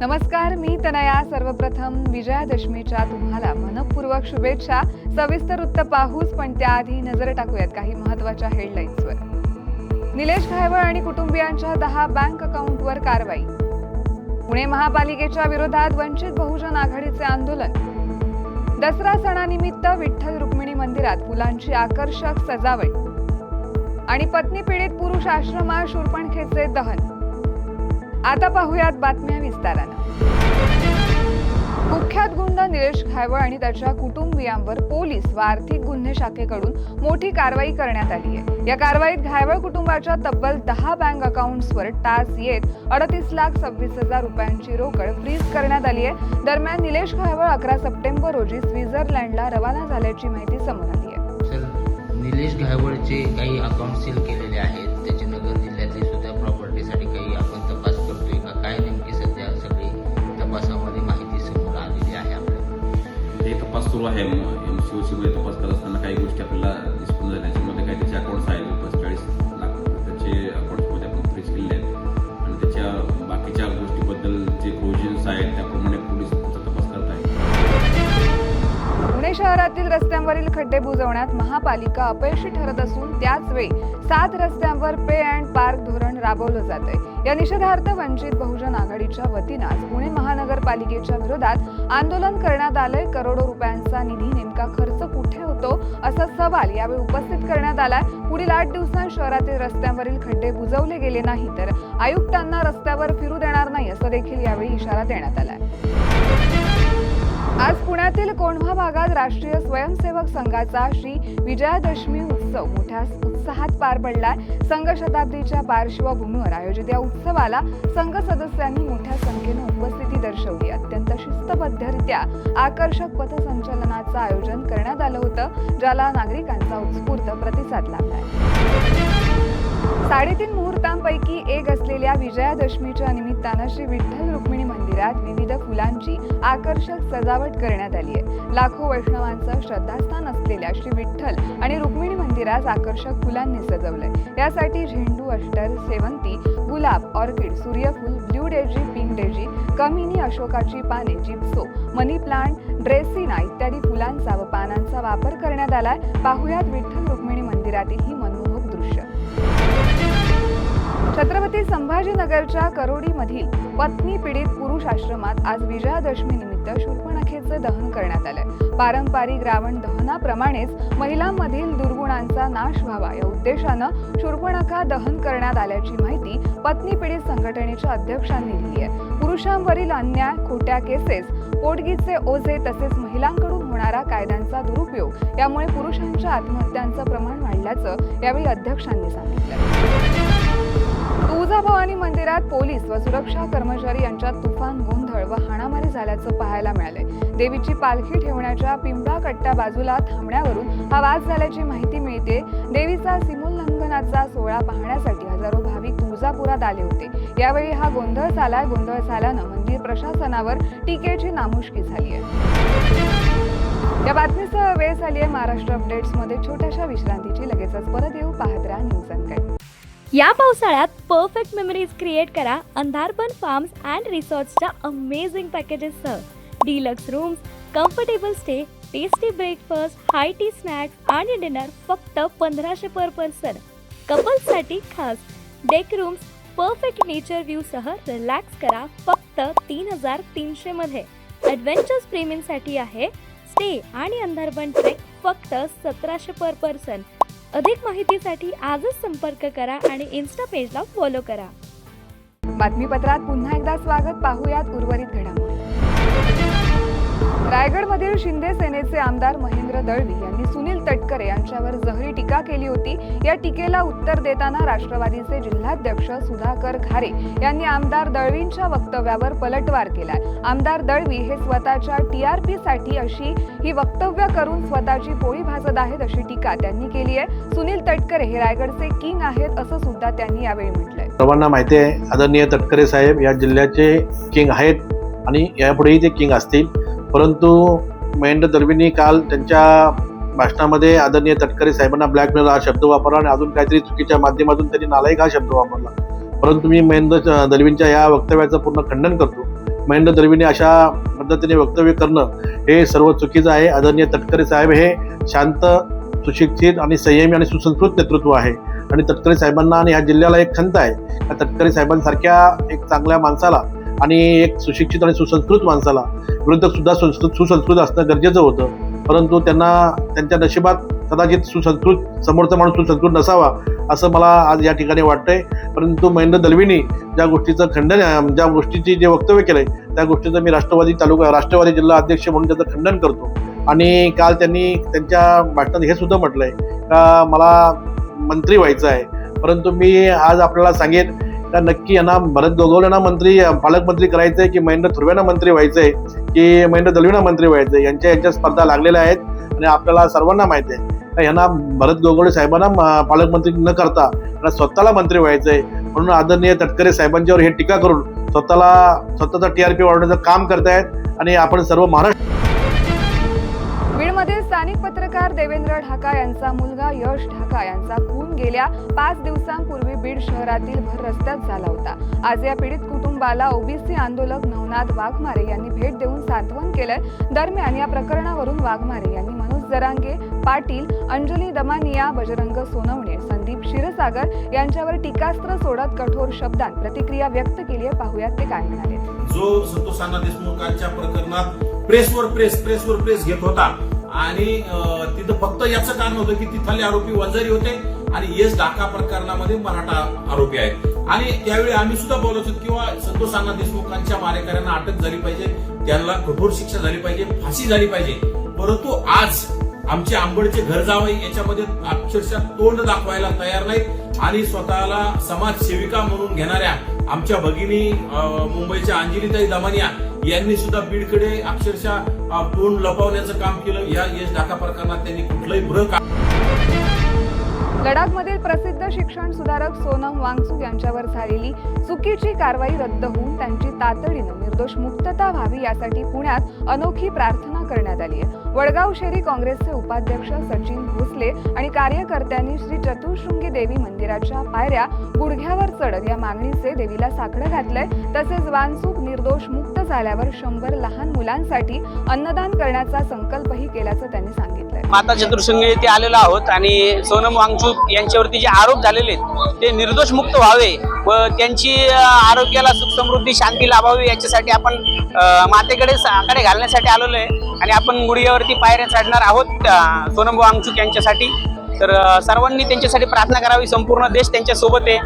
नमस्कार मी तनया. सर्वप्रथम विजयादशमीच्या तुम्हाला मनपूर्वक शुभेच्छा. सविस्तर वृत्त पाहूच पण त्याआधी नजर टाकूयात काही महत्त्वाच्या हेडलाईन्सवर. निलेश घायवळ आणि कुटुंबियांच्या दहा बँक अकाउंटवर कारवाई. पुणे महापालिकेच्या विरोधात वंचित बहुजन आघाडीचे आंदोलन. दसरा सणानिमित्त विठ्ठल रुक्मिणी मंदिरात फुलांची आकर्षक सजावट. आणि पत्नी पीडित पुरुष आश्रमात शूर्पणखेचे दहन. आता पाहूयात बातम्या विस्तारानं. कुख्यात गुंड निलेश घायवळ आणि त्याच्या कुटुंबियांवर पोलीस व आर्थिक गुन्हे शाखेकडून मोठी कारवाई करण्यात आली आहे. या कारवाईत घायवळ कुटुंबाच्या तब्बल दहा बँक अकाउंट्सवर टास येत अडतीस लाख सव्वीस हजार रुपयांची रोकड फ्रीज करण्यात आली आहे. दरम्यान निलेश घायवळ अकरा सप्टेंबर रोजी स्वित्झर्लंडला रवाना झाल्याची माहिती समोर आली आहे. निलेश घायवळचे काही अकाउंट सील केले. सुरू आहे. एम सी ओ सीमध्ये तपास करत असताना काही गोष्टी आपल्याला दिसून झाल्या त्याच्यामध्ये काही त्याचे अकाउंट्स आहेत. जवळपास चाळीस लाख त्याचे अकाउंट्समध्ये आपण फ्रीज केलेले आहेत आणि त्याच्या बाकीच्या गोष्टीबद्दल जे प्रोविजन्स आहेत त्याप्रमाणे पोलीस तपास करत आहेत पुणे शहरातील रस्त्यांवरील खड्डे बुजवण्यात महापालिका अपयशी ठरत असून त्याच वेळी सात रस्त्यांवर पे अँड पार्क धोरण राबवलं जात आहे या निषेधार्थ वंचित बहुजन आघाडीच्या वतीनं आज पुणे महानगरपालिकेच्या विरोधात आंदोलन करण्यात आलंय. करोडो रुपयांचा निधी नेमका खर्च कुठे होतो असा सवाल यावेळी उपस्थित करण्यात आलाय. पुढील आठ दिवसात शहरातील रस्त्यांवरील खड्डे बुजवले गेले नाही तर आयुक्तांना रस्त्यावर फिरू देणार नाही असं देखील यावेळी इशारा देण्यात आलाय. आज पुण्यातील कोंढवा भागात राष्ट्रीय स्वयंसेवक संघाचा श्री. विजयादशमी उत्सव मोठ्या उत्साहात पार पडलाय. संघ शताब्दीच्या पार्श्वभूमीवर आयोजित या उत्सवाला संघ सदस्यांनी मोठ्या संख्येनं उपस्थिती दर्शवली. अत्यंत शिस्तबद्धरित्या आकर्षक पथसंचलनाचं आयोजन करण्यात आलं होतं ज्याला नागरिकांचा उत्स्फूर्त प्रतिसाद लाभलाय. साडेतीन मुहूर्तांपैकी एक असलेल्या विजयादशमीच्या निमित्तानं श्री विठ्ठल रुक्मिणी मंदिरात विविध फुलांची आकर्षक सजावट करण्यात आली आहे. लाखो वैष्णवांचं श्रद्धास्थान असलेल्या श्री विठ्ठल आणि रुक्मिणी मंदिरास आकर्षक फुलांनी सजवलंय. यासाठी झेंडू अष्टर सेवंती गुलाब ऑर्किड सूर्यफूल ब्ल्यू डेजी पिंक डेजी कमिनी अशोकाची पाने जिप्सो मनी प्लांट ड्रेसिना इत्यादी फुलांचा व पानांचा वापर करण्यात आलाय. पाहुयात विठ्ठल रुक्मिणी मंदिरातील ही छत्रपती संभाजीनगरच्या करोडीमधील पत्नी पीडित पुरुष आश्रमात आज विजयादशमी निमित्त शूर्पणखेचं दहन करण्यात आलंय पारंपरिक रावण दहनाप्रमाणेच महिलांमधील दुर्गुणांचा नाश व्हावा या उद्देशानं शूर्पणखा दहन करण्यात आल्याची माहिती पत्नी पीडित संघटनेच्या अध्यक्षांनी दिली आहे. पुरुषांवरील अन्याय खोट्या केसेस पोटगीचे ओझे तसेच महिलांकडून होणारा कायद्यांचा दुरुपयोग. यामुळे पुरुषांच्या आत्महत्यांचं प्रमाण वाढल्याचं यावेळी अध्यक्षांनी सांगितलं. तुळजाभवानी मंदिरात पोलीस व सुरक्षा कर्मचारी यांच्यात तुफान गोंधळ व हाणामारी झाल्याचं पाहायला मिळालंय. देवीची पालखी ठेवण्याच्या पिंपळा कट्ट्या बाजूला थांबण्यावरून हा वाद झाल्याची माहिती मिळते. देवीचा सीमोल्लंघनाचा सोहळा पाहण्यासाठी हजारो भाविक तुळजापुरात आले होते. यावेळी हा गोंधळ झालाय. गोंधळ झाल्यानं मंदिर प्रशासनावर टीकेची नामुष्की झाली आहे या बातमीसह वेळ झाली आहे महाराष्ट्र अपडेट्समध्ये. छोट्याशा विश्रांतीची लगेचच परत येऊ. पाहत राहा न्यूज अनकट या पावसाळ्यात परफेक्ट मेमरीज क्रिएट करा. अंधारबन फार्म्स अँड रिसॉर्ट्सच्या amazing पॅकेजेससह deluxe rooms comfortable stay tasty breakfast high tea snacks आणि डिनर फक्त पंधराशे पर पर्सन कपल्ससाठी खास. डेक रूम्स परफेक्ट नेचर व्ह्यूसह रिलॅक्स करा फक्त तीन हजार तीनशेमध्ये ॲडव्हेंचर्स प्रेमींसाठी आहे स्टे आणि अंधारबन ट्रेक फक्त सतराशे पर पर्सन. अधिक माहितीसाठी आजच संपर्क करा आणि इन्स्टा पेजला फॉलो करा. बातमीपत्रात पुन्हा एकदा स्वागत. पाहूयात उर्वरित घडामोडी. रायगडमधील शिंदे सेनेचे आमदार महेंद्र दळवी यांनी सुनील तटकरे यांच्यावर जहरी टीका केली होती. या टीकेला उत्तर देताना राष्ट्रवादीचे जिल्हाध्यक्ष सुधाकर खारे यांनी आमदार दळवींच्या वक्तव्यावर पलटवार केलाय. आमदार दळवी हे स्वतःच्या टीआरपी साठी अशी ही वक्तव्य करून स्वतःची पोळी भाजत आहेत अशी टीका त्यांनी केली आहे. सुनील तटकरे हे रायगडचे किंग आहेत असं सुद्धा त्यांनी यावेळी म्हटलंय. सर्वांना माहिती आहे आदरणीय तटकरे साहेब या जिल्ह्याचे किंग आहेत आणि यापुढेही ते किंग असतील. परंतु महेंद्र दर्वींनी काल त्यांच्या भाषणामध्ये आदरणीय तटकरे साहेबांना ब्लॅकमेल हा शब्द वापरला आणि अजून काहीतरी चुकीच्या माध्यमातून त्यांनी नालायक हा शब्द वापरला. परंतु मी महेंद्र दर्वींच्या या वक्तव्याचं पूर्ण खंडन करतो. महेंद्र दळवीने अशा पद्धतीने वक्तव्य करणं हे सर्व चुकीचं आहे. आदरणीय तटकरे साहेब हे शांत सुशिक्षित आणि संयमी आणि सुसंस्कृत नेतृत्व आहे. आणि तटकरे साहेबांना आणि ह्या जिल्ह्याला एक खंत आहे. का तटकरे साहेबांसारख्या एक चांगल्या माणसाला आणि एक सुशिक्षित आणि सुसंस्कृत माणसाला विरुद्ध सुद्धा सुसंस्कृत सुसंस्कृत असणं गरजेचं होतं. परंतु त्यांना त्यांच्या नशिबात कदाचित सुसंस्कृत समोरचा माणूस सुसंस्कृत नसावा असं मला आज या ठिकाणी वाटतंय. परंतु महेंद्र दलवीनी ज्या गोष्टीचं खंडन ज्या गोष्टीची जे वक्तव्य केलंय त्या गोष्टीचं मी राष्ट्रवादी तालुका राष्ट्रवादी जिल्हा अध्यक्ष म्हणून त्याचं खंडन करतो. आणि काल त्यांनी त्यांच्या भाषणात हे सुद्धा म्हटलंय का मला मंत्री व्हायचं आहे. परंतु मी आज आपल्याला सांगेन का नक्की यांना भरत गोगोल यांना मंत्री पालकमंत्री करायचं आहे की महेंद्र थुर्वेना मंत्री व्हायचं आहे की महेंद्र दलवींना मंत्री व्हायचं आहे यांच्या यांच्या स्पर्धा लागलेल्या आहेत आणि आपल्याला सर्वांना माहिती आहे. का यांना भरत गोगोळे साहेबांना पालकमंत्री न करता यांना स्वतःला मंत्री व्हायचं आहे म्हणून आदरणीय तटकरे साहेबांच्यावर हे टीका करून स्वतःला स्वतःचा टी आर पी वाढवण्याचं काम करतायत आणि आपण सर्व महाराष्ट्र बीडमध्ये स्थानिक पत्रकार देवेंद्र ढाका यांचा मुलगा यश ढाका यांचा खून गेल्या पाच दिवसांपूर्वी बीड शहरातील भर रस्त्यात झाला होता. आज या पीडित कुटुंबाला ओबीसी आंदोलक नवनाथ वाघमारे यांनी भेट देऊन सांत्वन केलंय. दरम्यान या प्रकरणावरून वाघमारे यांनी मनोज जरांगे पाटील अंजली दमानिया बजरंग सोनवणे संदीप क्षीरसागर यांच्यावर टीकास्त्र सोडत कठोर शब्दांत प्रतिक्रिया व्यक्त केली आहे. पाहुयात ते काय म्हणाले. जो संतोष देशमुखांच्या प्रकरणात प्रेसवर प्रेस प्रेसवर प्रेस घेत होता आणि तिथं फक्त याचं कारण होतं की तिथले आरोपी वंजारी होते आणि येस डाका प्रकरणामध्ये मराठा आरोपी आहेत. आणि त्यावेळी आम्ही सुद्धा बोलत होतो किंवा संतोष अण्णा देशमुखांच्या मारेकऱ्यांना अटक झाली पाहिजे त्यांना कठोर शिक्षा झाली पाहिजे फाशी झाली पाहिजे. परंतु आज आमचे आंबडचे घर जावे याच्यामध्ये अक्षरशः तोंड दाखवायला तयार नाहीत आणि स्वतःला समाजसेविका म्हणून घेणाऱ्या आमच्या भगिनी मुंबईच्या अंजलीताई दमानिया यांनी सुद्धा बीडकडे अक्षरशः पूर्ण लपवण्याचं काम केलं. या यश ढाका प्रकरणात त्यांनी कुठलंही भ्र लडाखमधील प्रसिद्ध शिक्षण सुधारक सोनम वांगसू यांच्यावर झालेली चुकीची कारवाई रद्द होऊन त्यांची तातडीनं निर्दोष मुक्तता व्हावी यासाठी पुण्यात अनोखी प्रार्थना करण्यात आली आहे. वडगाव शहरी काँग्रेसचे उपाध्यक्ष सचिन भोसले आणि कार्यकर्त्यांनी श्री चतुर्शृंगी देवी मंदिराच्या पायऱ्या गुडघ्यावर चढत या मागणीचे देवीला साकडं घातलंय. तसेच वानसूक निर्दोष मुक्त झाल्यावर शंभर लहान मुलांसाठी अन्नदान करण्याचा संकल्पही केल्याचं त्यांनी सांगितलंय. माता चतुर्शृंगी येथे आलेलो आहोत आणि सोनम वांगचूक यांच्यावरती जे आरोप झालेले आहेत ते निर्दोष मुक्त व्हावे व त्यांची आरोग्याला सुख समृद्धी शांती लाभावी याच्यासाठी आपण मातेकडे आकडे घालण्यासाठी आलेलो आहे आणि आपण गुडघ्यावरती पायऱ्या चढणार आहोत सोनमभाऊ आमचूक यांच्यासाठी तर सर्वांनी त्यांच्यासाठी प्रार्थना करावी संपूर्ण देश त्यांच्यासोबत आहे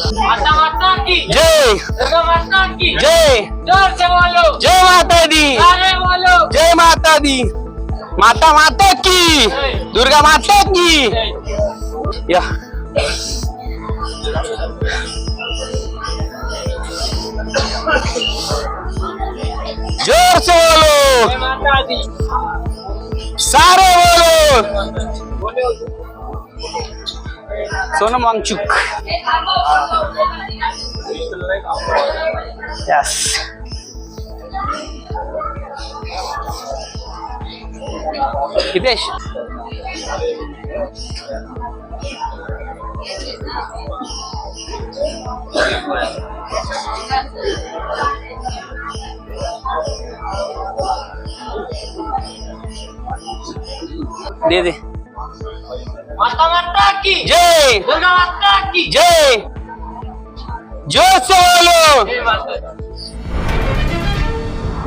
जय दुर्गा माता की जय जोर से बोलो जय माता दी सारे बोलो जय माता दी माता माता की दुर्गा माता की या जोर से बोलो जय माता दी सारे बोलो सोनम वांगचुक यस हितेश दे दे माता माता की. जय. दुर्गा माता की. जय. जोर से बोलो जय माता दी.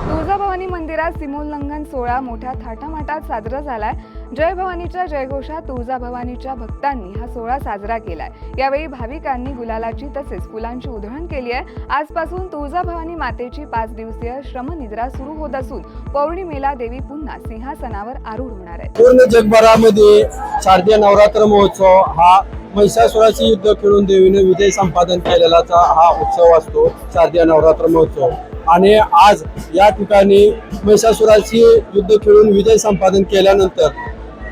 तुळजाभवानी मंदिरात सीमोल्लंघन सोहळा मोठ्या थाटामाटात साजरा झालाय. जय भवानीच्या जयघोषात तुळजाभवानीच्या भक्तांनी हा सोहळा साजरा केलाय. यावेळी भाविकांनी गुलालाची तसेच फुलांची उधळण केली आहे. आजपासून तुळजाभवानी मातेची पाच दिवसीय श्रमनिद्रा सुरू होत असून पौर्णिमेला देवी पुन्हा सिंहासनावर आरूढ होणार आहे. पूर्ण जगभरामध्ये शारदीय नवरात्र महोत्सव हा महिषासुराचे युद्ध खेळून देवीने विजय संपादन केलेलाचा हा उत्सव असतो शारदीय नवरात्र महोत्सव. आणि आज या ठिकाणी महिषासुराची युद्ध खेळून विजय संपादन केल्यानंतर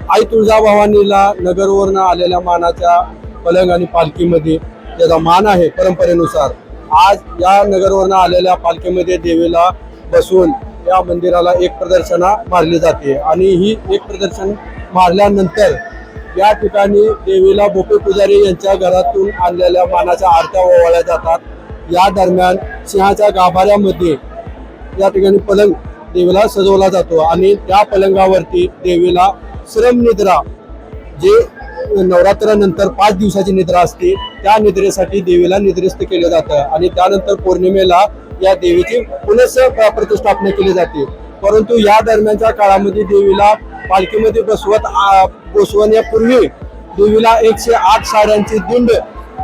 आई तुळजाभवानीला नगरवरनं आलेल्या मानाच्या पलंग आणि पालखीमध्ये त्याचा मान आहे परंपरेनुसार. आज या नगरवरनं आलेल्या पालखीमध्ये देवीला बसवून या मंदिराला एक प्रदर्शना मारली जाते आणि ही एक प्रदर्शन मारल्यानंतर या ठिकाणी देवीला बोपे पुजारी यांच्या घरातून आणलेल्या मानाच्या आरत्या ओवाळल्या जातात. या दरम्यान सिंहाच्या गाभाऱ्यामध्ये या ठिकाणी पलंग देवीला सजवला जातो आणि त्या पलंगावरती देवीला श्रम निद्रा जे नवरात्रानंतर पाच दिवसाची निद्रा असते त्या निद्रेसाठी देवीला निद्रिस्त केलं जातं. आणि त्यानंतर पौर्णिमेला या देवीची पुनस प्रतिष्ठापना केली जाते. परंतु या दरम्यानच्या काळामध्ये देवीला पालखीमध्ये बसवत बसवण्यापूर्वी देवीला एकशे आठ साड्यांची दिंड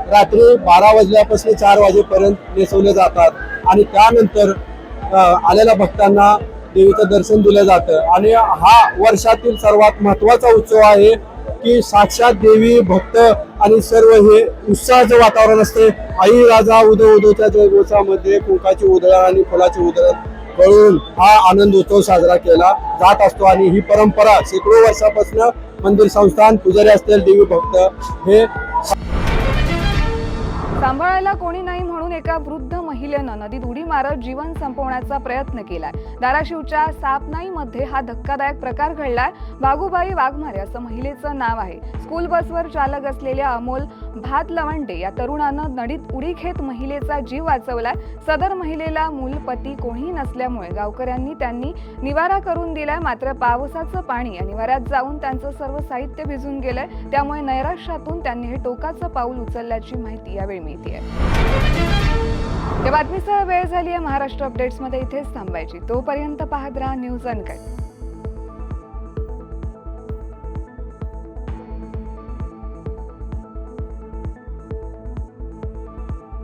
रात्री बारा वाजल्यापासून चार वाजेपर्यंत नेसवले जातात. आणि त्यानंतर आलेल्या भक्तांना देवीचं दर्शन दिलं जातं. आणि हा वर्षातील सर्वात महत्त्वाचा उत्सव आहे की साक्षात देवी भक्त आणि सर्व हे उत्साहाचं वातावरण असते. आई राजा उदो उदोच्या जयघोषामध्ये कुंकाची उधळण आणि फुलाची उधळण कळून हा आनंद उत्सव साजरा केला जात असतो. आणि ही परंपरा शेकडो वर्षापासून मंदिर संस्थान पुजारी असतील देवी भक्त हे सांभाळायला कोणी नाही एका वृद्ध महिलेनं नदीत उडी मारत जीवन संपवण्याचा प्रयत्न केलाय. धाराशिवच्या सापनाईमध्ये हा धक्कादायक प्रकार घडलाय. बागुबाई वाघमारे असं महिलेचं नाव आहे. स्कूल बसवर चालक असलेल्या अमोल भात लवंडे या तरुणानं नदीत उडी घेत महिलेचा जीव वाचवलाय. सदर महिलेला मूल पती कोणीही नसल्यामुळे गावकऱ्यांनी त्यांनी निवारा करून दिलाय. मात्र पावसाचं पाणी या निवाऱ्यात जाऊन त्यांचं सर्व साहित्य भिजून गेलंय. त्यामुळे नैराश्यातून त्यांनी हे टोकाचं पाऊल उचलल्याची माहिती यावेळी मिळते या बातमीसह वेळ झाली आहे महाराष्ट्र अपडेट्समध्ये. इथेच थांबायची. तोपर्यंत पाहत राहा न्यूज अनकट.